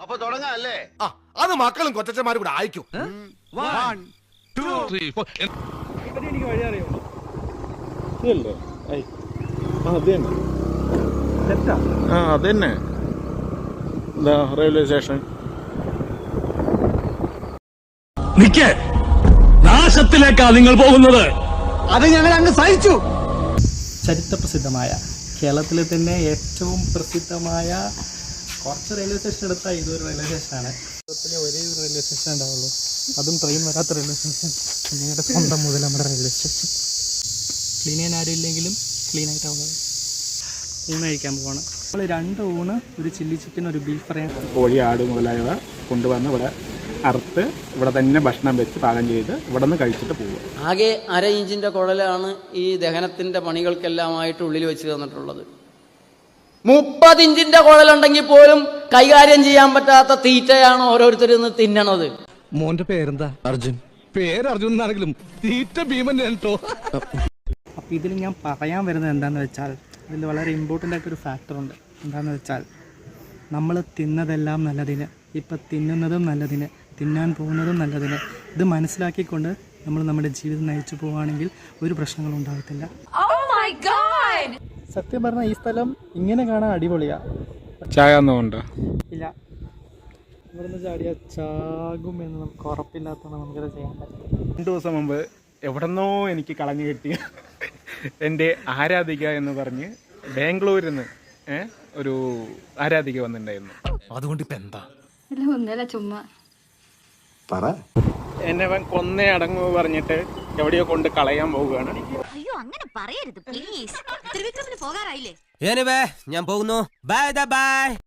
അപ്പൊ തുടങ്ങാല്ലേ? ആ അത് മക്കളും കൊച്ചന്മാരും കൂടെ അയക്കും. ഇതല്ലേ ഐ. ആ അത് തന്നെ. ആ അത് തന്നെ. എന്താ റെയിൽവേ സ്റ്റേഷൻ നിക്ക്. നാശത്തിലേക്കാ നിങ്ങൾ പോകുന്നത്. ചരിത്രപ്രസിദ്ധമായ കേരളത്തിലെ തന്നെ ഏറ്റവും പ്രസിദ്ധമായ കുറച്ച് റെയിൽവേ സ്റ്റേഷൻ എടുത്താൽ ഇതൊരു റെയിൽവേ സ്റ്റേഷനാണ് കേരളത്തിലെ ഒരേ ഒരു റെയിൽവേ സ്റ്റേഷൻ ഉണ്ടാവുള്ളൂ. അതും ട്രെയിൻ വരാത്ത റെയിൽവേ സ്റ്റേഷൻ നിങ്ങളുടെ സ്വന്തം മുതൽ നമ്മുടെ റെയിൽവേ സ്റ്റേഷൻ ക്ലീൻ ചെയ്യാൻ ആരും ഇല്ലെങ്കിലും ക്ലീൻ ആയിട്ടാവുന്നത് ഊണ് കഴിക്കാൻ പോവാണ്. നമ്മൾ രണ്ട് ഊണ് ഒരു ചില്ലി ചിക്കൻ ഒരു ബീഫ് ഫ്രൈ കോഴി ആട് മുതലായവ കൊണ്ടുവന്ന് ഇവിടെ അറുത്ത് ഇവിടെ തന്നെ ഭക്ഷണം വെച്ച് പാകം ചെയ്ത് ഇവിടെ നിന്ന് കഴിച്ചിട്ട് പോകും ആകെ അര ഇഞ്ചിന്റെ കുഴലാണ് ഈ ദഹനത്തിന്റെ പണികൾക്കെല്ലാമായിട്ട് ഉള്ളിൽ വെച്ച് തന്നിട്ടുള്ളത്. മുപ്പത് ഇഞ്ചിന്റെ കുഴലുണ്ടെങ്കിൽ പോലും കൈകാര്യം ചെയ്യാൻ പറ്റാത്ത തീറ്റയാണ് ഓരോരുത്തരും ഇന്ന് തിന്നണത്. മോന്റെ പേരെന്താ? അർജുൻ. പേര് അർജുൻ എന്നാണെങ്കിലും തീറ്റ ഭീമൻ കേട്ടോ. അപ്പൊ ഇതിൽ ഞാൻ പറയാൻ വരുന്നത് എന്താണെന്ന് വെച്ചാൽ ഇതിൽ വളരെ ഇമ്പോർട്ടന്റ് ആയിട്ടൊരു ഫാക്ടറുണ്ട് എന്താണെന്ന് വെച്ചാൽ നമ്മൾ തിന്നതെല്ലാം നല്ലതിന് ഇപ്പം തിന്നുന്നതും നല്ലതിന് തിന്നാൻ പോകുന്നതും നല്ലതിന് ഇത് മനസ്സിലാക്കിക്കൊണ്ട് നമ്മൾ നമ്മുടെ ജീവിതം നയിച്ചു പോവുകയാണെങ്കിൽ ഒരു പ്രശ്നങ്ങളും ഉണ്ടാകത്തില്ല. സത്യം പറഞ്ഞാൽ ഈ സ്ഥലം ഇങ്ങനെ കാണാൻ അടിപൊളിയാ. ചായ ഒന്നുമുണ്ടോ ഇല്ല. ഇവിടുന്ന് ചാടിയാൽ ചാകും എന്ന് നമുക്ക് ഉറപ്പില്ലാത്തതുകൊണ്ട് നമുക്കത് ചെയ്യാൻ പറ്റില്ല. രണ്ട് ദിവസം മുമ്പ് എവിടെന്നോ എനിക്ക് കളഞ്ഞു കിട്ടിയ എന്റെ ആരാധിക എന്ന് പറഞ്ഞ് ബാംഗ്ലൂരിൽ നിന്ന് ഒരു ആരാധിക വന്നിട്ടുണ്ടായിരുന്നു. അതുകൊണ്ട് ഇപ്പൊ എന്താ? ഇല്ല ഒന്നല്ല ചുമ്മാ. എന്നെ അവൻ കൊന്നേ അടങ്ങു പറഞ്ഞിട്ട് എവിടെയോ കൊണ്ട് കളയാൻ പോവുകയാണ്. അയ്യോ അങ്ങനെ പറയരുത് പ്ലീസ് ത്രിവിക്രമിന് പോകാറായില്ലേ? ഞാൻ പോകുന്നു. Bye bye